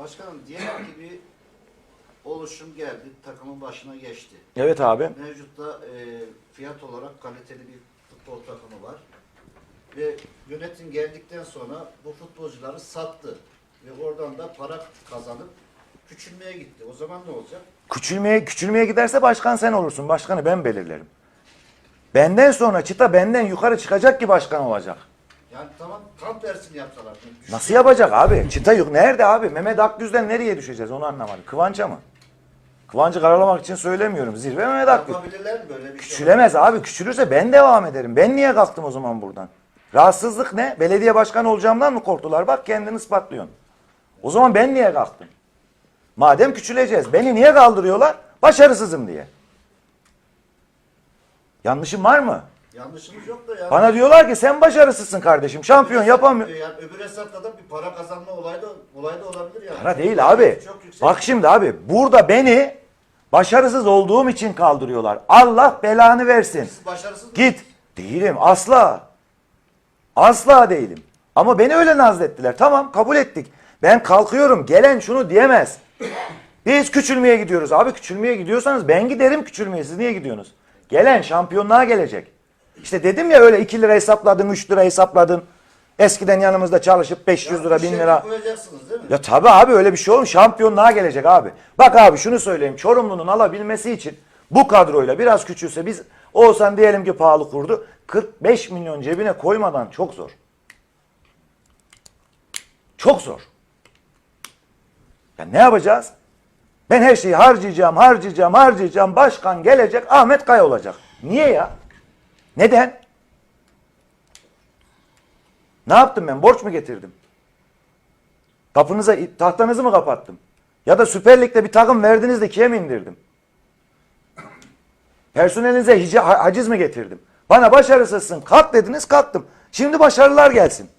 Başkanım diyelim ki bir oluşum geldi, takımın başına geçti. Evet abi. Mevcutta e, fiyat olarak kaliteli bir futbol takımı var. Ve yönetim geldikten sonra bu futbolcuları sattı. Ve oradan da para kazanıp küçülmeye gitti. O zaman ne olacak? Küçülmeye, küçülmeye giderse başkan sen olursun. Başkanı ben belirlerim. Benden sonra çıta benden yukarı çıkacak ki başkan olacak. Yani tamam tam tersini yapsalar. Nasıl yapacak abi? Çıta yok. Nerede abi? Mehmet Akgüz'den nereye düşeceğiz onu anlamadım. Kıvanç'a mı? Kıvancı karalamak için söylemiyorum. Zirve Mehmet Akgüz. Yapabilirler mi böyle bir şey? Küçülemez abi. Küçülürse ben devam ederim. Ben niye kalktım o zaman buradan? Rahatsızlık ne? Belediye başkanı olacağımdan mı korktular? Bak kendini ispatlıyorsun. O zaman ben niye kalktım? Madem küçüleceğiz. Beni niye kaldırıyorlar? Başarısızım diye. Yanlışım var mı? Yanlışımız yok da ya. Bana diyorlar ki sen başarısızsın kardeşim. Şampiyon yapamıyor. Yani öbür hesapta da bir para kazanma olayı da, olayı da olabilir yani. Para değil abi. Çok yüksek. Bak şimdi abi burada beni başarısız olduğum için kaldırıyorlar. Allah belanı versin. Siz başarısız Git. Değilim asla. Asla değilim. Ama beni öyle nazlettiler. Tamam kabul ettik. Ben kalkıyorum. Gelen şunu diyemez. Biz küçülmeye gidiyoruz. Abi küçülmeye gidiyorsanız ben giderim küçülmeye. Siz niye gidiyorsunuz? Gelen şampiyonluğa gelecek. İşte dedim ya öyle 2 lira hesapladın, 3 lira hesapladın. Eskiden yanımızda çalışıp 500 lira, 1000 Bir şey lira. koyacaksınız değil mi? Ya tabii abi öyle bir şey olur. Şampiyonluğa gelecek abi. Bak abi şunu söyleyeyim. Çorumlu'nun alabilmesi için bu kadroyla biraz küçülse biz Oğuzhan diyelim ki pahalı kurdu. 45 milyon cebine koymadan çok zor. Çok zor. Ya ne yapacağız? Ben her şeyi harcayacağım, harcayacağım, harcayacağım. Başkan gelecek, Ahmet Kaya olacak. Niye ya? Neden? Ne yaptım ben? Borç mu getirdim? Kapınıza tahtanızı mı kapattım? Ya da Süper Lig'de bir takım verdiniz de ikiye mi indirdim? Personelinize haciz mi getirdim? Bana başarısızsın kalk dediniz kalktım. Şimdi başarılar gelsin.